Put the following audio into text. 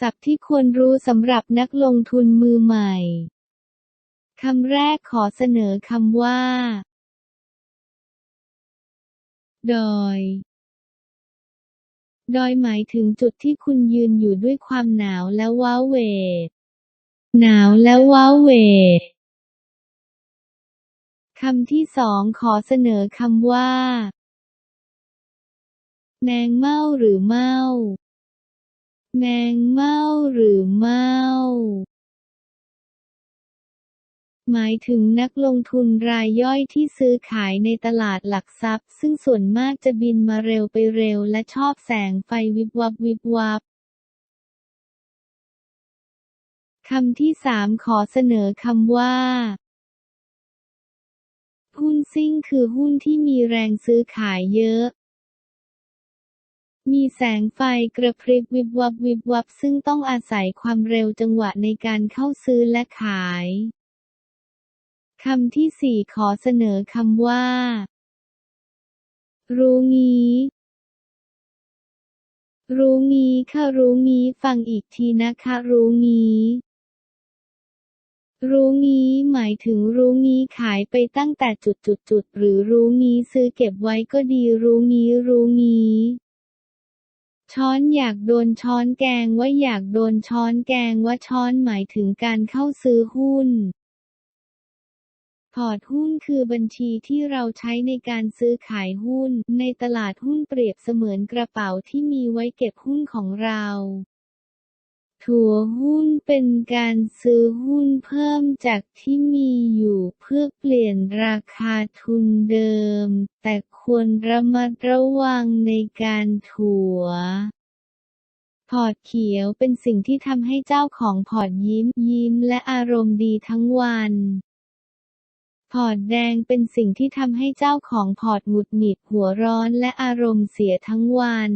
ศัพท์ที่ควรรู้สำหรับนักลงทุนมือใหม่ คำแรกขอเสนอคำว่า ดอย ดอยหมายถึงจุดที่คุณยืนอยู่ด้วยความหนาวและว้าเหวหนาวและว้าเหวคำที่สองขอเสนอคำว่า แมงเม่าหรือเม่า แมงเม่าหรือเม่าหมายถึงนักลงทุนรายย่อยที่ซื้อขายในตลาดหลักทรัพย์ ซึ่งส่วนมากจะบินมาเร็วไปเร็วและชอบแสงไฟวิบวับวิบวับคำที่สามขอเสนอคำว่า หุ้นซิ่งคือหุ้นที่มีแรงซื้อขายเยอะ มีแสงไฟกระพริบวิบวับวิบวับซึ่งต้องอาศัยความเร็วจังหวะในการเข้าซื้อและขายคำที่สี่ขอเสนอคำว่า รู้งี้ รู้งี้ค่ะรู้งี้ฟังอีกทีนะคะ รู้งี้ รู้งี้หมายถึงรู้งี้ขายไปตั้งแต่จุดจุดจุดหรือรู้งี้ซื้อเก็บไว้ก็ดีรู้งี้รู้งี้ ช้อนอยากโดนช้อนแกงว่าอยากโดนช้อนแกงว่าช้อนหมายถึงการเข้าซื้อหุ้น พอร์ตหุ้นคือบัญชีที่เราใช้ในการซื้อขายหุ้น ในตลาดหุ้นเปรียบเสมือนกระเป๋าที่มีไว้เก็บหุ้นของเรา ถัวหุ้นเป็นการซื้อหุ้นเพิ่มจากที่มีอยู่เพื่อเปลี่ยนราคาทุนเดิม แต่ควรระมัดระวังในการถัวพอร์ตเขียวเป็นสิ่งที่ทำให้เจ้าของพอร์ตยิ้มยิ้มและอารมณ์ดีทั้งวันพอร์ตแดงเป็นสิ่งที่ทำให้เจ้าของพอร์ตหงุดหงิดหัวร้อนและอารมณ์เสียทั้งวัน